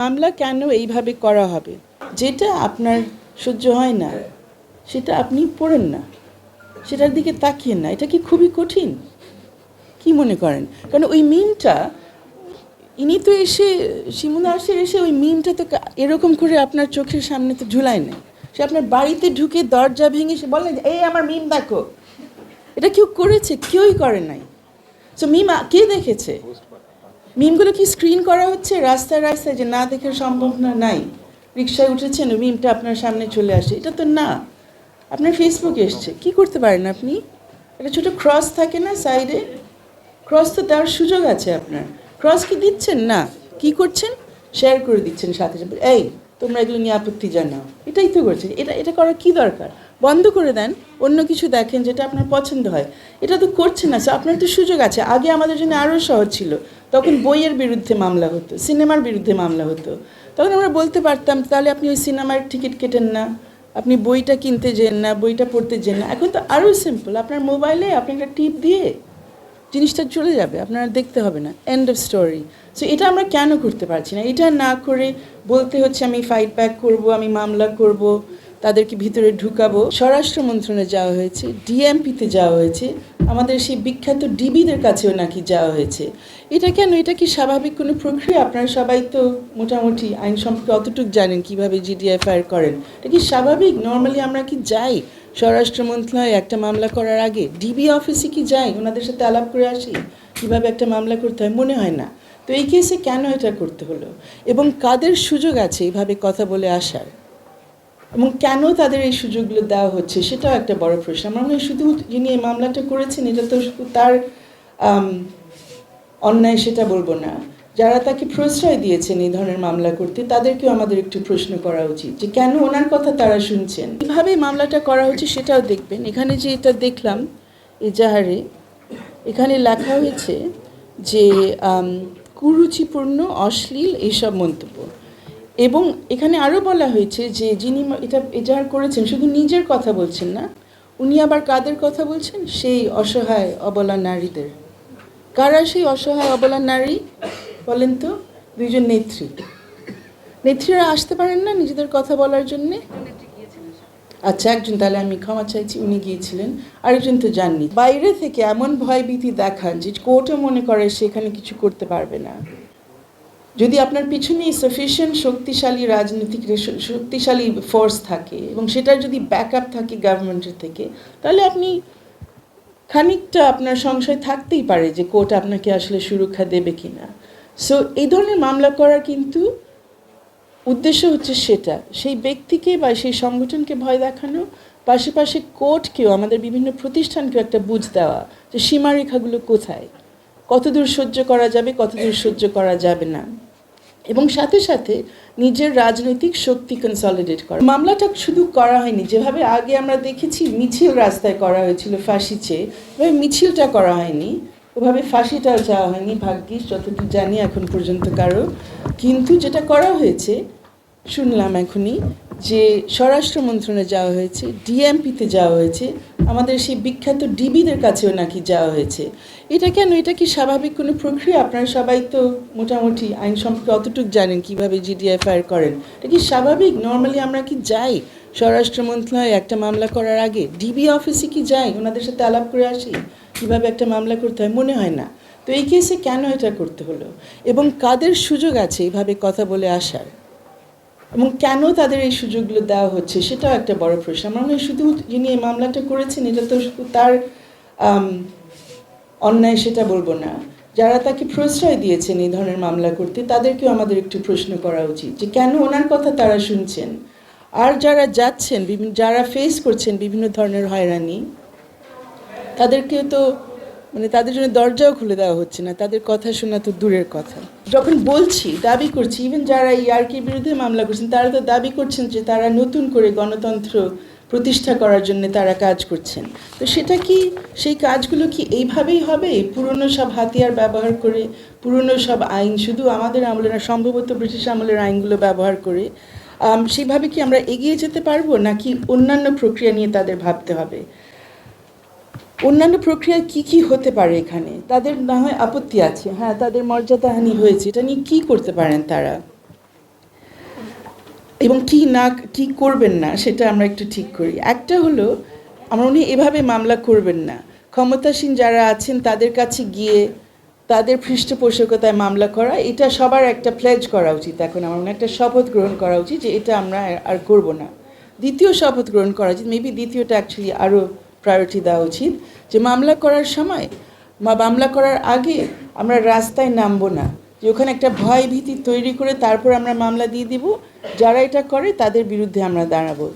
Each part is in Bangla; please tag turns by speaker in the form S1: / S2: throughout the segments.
S1: মামলা কেন এইভাবে করা হবে? যেটা আপনার সহ্য হয় না, সেটা আপনি পড়েন না। সেটার দিকে তাকিয়েন না। এটা কি খুবই কঠিন? কি মনে করেন? কারণ ওই মিমটা, ইনি তো এসে শিমুনা আসে, এসে ওই মিমটা তো এরকম করে আপনার চোখের সামনে তো ঝুলায় না সে আপনার বাড়িতে ঢুকে দরজা ভেঙে সে বলেন এই আমার মিম দেখো। এটা কেউ করেছে? কেউই করে নাই। তো মিম কে দেখেছে? মিমগুলো কি স্ক্রিন করা হচ্ছে? রাস্তায় রাস্তায় যে না দেখে সম্ভব না, নাই। রিক্সায় উঠেছেন মিমটা আপনার সামনে চলে আসে। এটা তো না। আপনার ফেসবুকে এসছে। কি করতে পারেন আপনি? একটা ছোটো ক্রস থাকে না সাইডে ক্রস তো দেওয়ার সুযোগ আছে আপনার। ক্রস কি দিচ্ছেন? না। কি করছেন? শেয়ার করে দিচ্ছেন সাথে সাথে। এই, তোমরা এগুলো নিয়ে আপত্তি জানাও। এটাই তো করছেন। এটা এটা করার কি দরকার? বন্ধ করে দেন, অন্য কিছু দেখেন যেটা আপনার পছন্দ হয়। এটা তো করছেন না আপনার তো সুযোগ আছে। আগে আমাদের জন্য আরও সহজ ছিল। তখন বইয়ের বিরুদ্ধে মামলা হতো, সিনেমার বিরুদ্ধে মামলা হতো। তখন আমরা বলতে পারতাম, তাহলে আপনি ওই সিনেমার টিকিট কেটেন না, আপনি বইটা কিনতে যেন না, বইটা পড়তে যেন না। এখন তো আরও সিম্পল আপনার মোবাইলে আপনি একটা টিপ দিয়ে জিনিসটা চলে যাবে, আপনার দেখতে হবে না এন্ড অফ স্টোরি সো এটা আমরা কেন করতে পারছি না? এটা না করে বলতে হচ্ছে, আমি ফাইট ব্যাক করব, আমি মামলা করব। তাদেরকে ভিতরে ঢুকাবো। স্বরাষ্ট্র মন্ত্রণে যাওয়া হয়েছে, ডিএমপিতে যাওয়া হয়েছে, আমাদের সেই বিখ্যাত ডিবিদের কাছেও নাকি যাওয়া হয়েছে। এটা কেন? এটা কি স্বাভাবিক কোনো প্রক্রিয়া? আপনারা সবাই তো মোটামুটি আইন সম্পর্কে অতটুকু জানেন কীভাবে জিডিআই ফায়ার করেন। এটা কি স্বাভাবিক? নর্মালি আমরা কি যাই? স্বরাষ্ট্র মন্ত্রণালয়ে একটা মামলা করার আগে ডিবি অফিসে কি যাই? ওনাদের সাথে আলাপ করে আসি। কীভাবে একটা মামলা করতে হয়? মনে হয় না। তো এই কেসে কেন এটা করতে হলো? এবং কাদের সুযোগ আছে এইভাবে কথা বলে আসার? এবং কেন তাদের এই সুযোগগুলো দেওয়া হচ্ছে সেটাও একটা বড় প্রশ্ন। আমার মনে হয় শুধু যিনি এই মামলাটা করেছেন, এটা তো তার অন্যায় সেটা বলব না। যারা তাকে প্রশ্রয় দিয়েছেন এই ধরনের মামলা করতে, তাদেরকেও আমাদের একটু প্রশ্ন করা উচিত যে কেন ওনার কথা তারা শুনছেন। কীভাবে মামলাটা করা হচ্ছে সেটাও দেখবেন। এখানে যে এটা দেখলাম এজাহারে এখানে লেখা হয়েছে যে কুরুচিপূর্ণ, অশ্লীল এইসব মন্তব্য। এবং এখানে আরও বলা হয়েছে যে যিনি এটা এজাহার করেছেন, শুধু নিজের কথা বলছেন না, উনি আবার কাদের কথা বলছেন? সেই অসহায় অবলা নারীদের। কারা সেই অসহায় অবলা নারী? বলেন তো, দুইজন নেত্রী। নেত্রীরা আসতে পারেন না নিজেদের কথা বলার জন্যে? আচ্ছা একজন তাহলে আমি ক্ষমা চাইছি, উনি গিয়েছিলেন। আরেকজন তো যাননি। বাইরে থেকে এমন ভয়ভীতি দেখান যে কোর্টও মনে করে সেখানে কিছু করতে পারবে না। যদি আপনার পিছনে সাফিসিয়েন্ট শক্তিশালী রাজনৈতিক শক্তিশালী ফোর্স থাকে এবং সেটার যদি ব্যাকআপ থাকে গভর্নমেন্টের থেকে, তাহলে আপনি খানিকটা আপনার সংশয় থাকতেই পারে যে কোর্ট আপনাকে আসলে সুরক্ষা দেবে কিনা। সো এই ধরনের মামলা করা কিন্তু উদ্দেশ্য হচ্ছে সেটা, সেই ব্যক্তিকে বা সেই সংগঠনকে ভয় দেখানো, পাশাপাশি কোর্টকেও, আমাদের বিভিন্ন প্রতিষ্ঠানকেও একটা বুঝ দেওয়া যে সীমারেখাগুলো কোথায়? কতদূর সহ্য করা যাবে, কতদূর সহ্য করা যাবে না। এবং সাথে সাথে নিজের রাজনৈতিক শক্তি কনসলিডেট করা। মামলাটা শুধু করা হয়নি, যেভাবে আগে আমরা দেখেছি মিছিল রাস্তায় করা হয়েছিল ফাঁসি চেয়ে এভাবে মিছিলটা করা হয়নি। ওভাবে ফাঁসিটাও চাওয়া হয়নি, ভাগ্যিস যতটুকু জানি এখন পর্যন্ত কারও। কিন্তু যেটা করা হয়েছে, শুনলাম এখনই যে স্বরাষ্ট্র মন্ত্রণে যাওয়া হয়েছে ডিএমপিতে যাওয়া হয়েছে আমাদের সেই বিখ্যাত ডিবিদের কাছেও নাকি যাওয়া হয়েছে। এটা কেন? এটা কি স্বাভাবিক কোনো প্রক্রিয়া? আপনারা সবাই তো মোটামুটি আইন সম্পর্কে অতটুকু জানেন কীভাবে ফায়ার করেন। এটা কি স্বাভাবিক? নর্মালি আমরা কি যাই? স্বরাষ্ট্র মন্ত্রণালয়ে একটা মামলা করার আগে ডিবি অফিসে কি যাই? ওনাদের সাথে আলাপ করে আসি? কীভাবে একটা মামলা করতে হয়? মনে হয় না। তো এই কেসে কেন এটা করতে হলো? এবং কাদের সুযোগ আছে এইভাবে কথা বলে আসার? এবং কেন তাদের এই সুযোগগুলো দেওয়া হচ্ছে সেটাও একটা বড় প্রশ্ন। আমার মনে হয় শুধু যিনি এই মামলাটা করেছেন, এটা তো শুধু তার অন্যায় সেটা বলব না। যারা তাকে প্রশ্রয় দিয়েছেন এই ধরনের মামলা করতে, তাদেরকেও আমাদের একটু প্রশ্ন করা উচিত যে কেন ওনার কথা তারা শুনছেন? আর যারা যাচ্ছেন বিভিন্ন যারা ফেস করছেন বিভিন্ন ধরনের হয়রানি, তাদেরকেও তো মানে তাদের জন্য দরজাও খুলে দেওয়া হচ্ছে না, তাদের কথা শোনা তো দূরের কথা। যখন বলছি, দাবি করছি ইভেন যারা ইয়ারকির বিরুদ্ধে মামলা করছেন, তারা তো দাবি করছেন যে তারা নতুন করে গণতন্ত্র প্রতিষ্ঠা করার জন্য তারা কাজ করছেন। তো সেটা কি, সেই কাজগুলো কি এইভাবেই হবে? পুরনো সব হাতিয়ার ব্যবহার করে, পুরনো সব আইন, শুধু আমাদের আমলের না, সম্ভবত ব্রিটিশ আমলের আইনগুলো ব্যবহার করে সেইভাবে কি আমরা এগিয়ে যেতে পারব? নাকি অন্যান্য প্রক্রিয়া নিয়ে তাদের ভাবতে হবে? অন্যান্য প্রক্রিয়া কি কি হতে পারে এখানে? তাদের না হয় আপত্তি আছে। হ্যাঁ তাদের মর্যাদাহানি হয়েছে। এটা নিয়ে কি করতে পারেন তারা? এবং কি না, কি করবেন না, সেটা আমরা একটু ঠিক করি। একটা হলো, আমরা উনি এভাবে মামলা করবেন না। ক্ষমতাসীন যারা আছেন, তাদের কাছে গিয়ে তাদের পৃষ্ঠপোষকতায় মামলা করা, এটা সবার একটা প্লেজ করা উচিত। এখন আমার মনে একটা শপথ গ্রহণ করা উচিত যে এটা আমরা আর করব না। দ্বিতীয় শপথ গ্রহণ করা উচিত। মেবি দ্বিতীয়টা অ্যাকচুয়ালি আরও প্রায়োরিটি দেওয়া উচিত যে মামলা করার সময় বা মামলা করার আগে আমরা রাস্তায় নামবো না, যে ওখানে একটা ভয় ভীতি তৈরি করে তারপর আমরা মামলা দিয়ে দিব, যারা এটা করে তাদের বিরুদ্ধে আমরা দাঁড়াবো।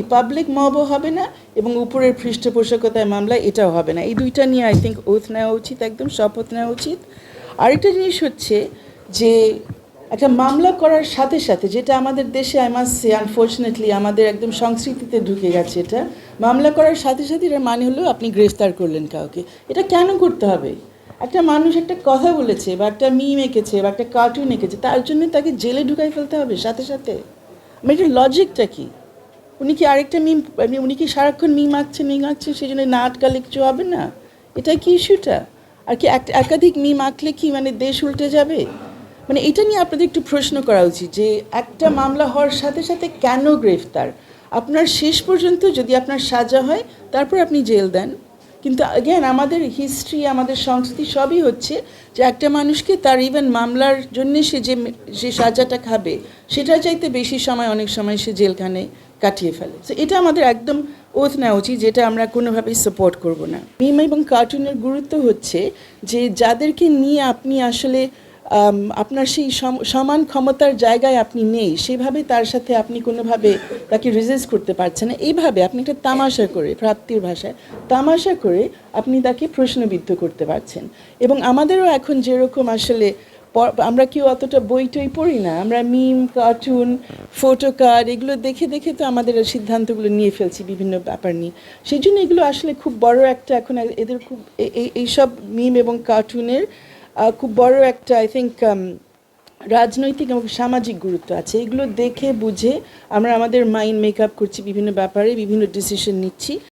S1: এই পাবলিক মবও হবে না এবং উপরের পৃষ্ঠপোষকতায় মামলা এটাও হবে না। এই দুইটা নিয়ে আই থিঙ্ক ওথ নেওয়া উচিত, একদম শপথ নেওয়া উচিত। আরেকটা জিনিস হচ্ছে যে একটা মামলা করার সাথে সাথে যেটা আমাদের দেশে আই মাস সে আনফর্চুনেটলি আমাদের একদম সংস্কৃতিতে ঢুকে গেছে এটা। মামলা করার সাথে সাথে এটার মানে হলো আপনি গ্রেফতার করলেন কাউকে। এটা কেন করতে হবে? একটা মানুষ একটা কথা বলেছে বা একটা মিম এঁকেছে বা একটা কার্টুন এঁকেছে, তার জন্য তাকে জেলে ঢুকাই ফেলতে হবে সাথে সাথে। মানে এটার লজিকটা কি? উনি কি আরেকটা মিম মানে উনি কি সারাক্ষণ মিম আঁকছে মিম আঁকছে সেই জন্য না আটকালে কিছু হবে না? এটাই কি ইস্যুটা আর কি এক- একাধিক মিম আঁকলে কি মানে দেশ উল্টে যাবে? মানে এটা নিয়ে আপনাদের একটু প্রশ্ন করা উচিত যে একটা মামলা হওয়ার সাথে সাথে কেন গ্রেফতার? আপনার শেষ পর্যন্ত যদি আপনার সাজা হয়, তারপর আপনি জেল দেন। কিন্তু অ্যাগেন আমাদের হিস্ট্রি আমাদের সংস্কৃতি সবই হচ্ছে যে একটা মানুষকে তার ইভেন মামলার জন্যে সে যে যে সাজাটা খাবে সেটা চাইতে বেশি সময় অনেক সময় সে জেলখানে কাটিয়ে ফেলে। তো এটা আমাদের একদম ওথ নেওয়া উচিত যেটা আমরা কোনোভাবেই সাপোর্ট করব না। মিম এবং কার্টুনের গুরুত্ব হচ্ছে যে যাদেরকে নিয়ে আপনি আসলে আপনার সেই সম- সমান ক্ষমতার জায়গায় আপনি নেই, সেভাবে তার সাথে আপনি কোনোভাবে তাকে রেজিস্ট করতে পারছেন না। এইভাবে আপনি একটা তামাশা করে প্রাপ্তির ভাষায় তামাশা করে আপনি তাকে প্রশ্নবিদ্ধ করতে পারছেন। এবং আমাদেরও এখন যেরকম আসলে আমরা কেউ অতটা বই টই পড়ি না, আমরা মিম কার্টুন ফটো কার্ড এগুলো দেখে দেখে তো আমাদের সিদ্ধান্তগুলো নিয়ে ফেলছি বিভিন্ন ব্যাপার নিয়ে। সেই জন্য এগুলো আসলে খুব বড় একটা এখন এদের খুব এই এইসব মিম এবং কার্টুনের খুব বড় একটা আই থিঙ্ক রাজনৈতিক এবং সামাজিক গুরুত্ব আছে। এগুলো দেখে বুঝে আমরা আমাদের মাইন্ড মেকআপ করছি বিভিন্ন ব্যাপারে, বিভিন্ন ডিসিশন নিচ্ছি।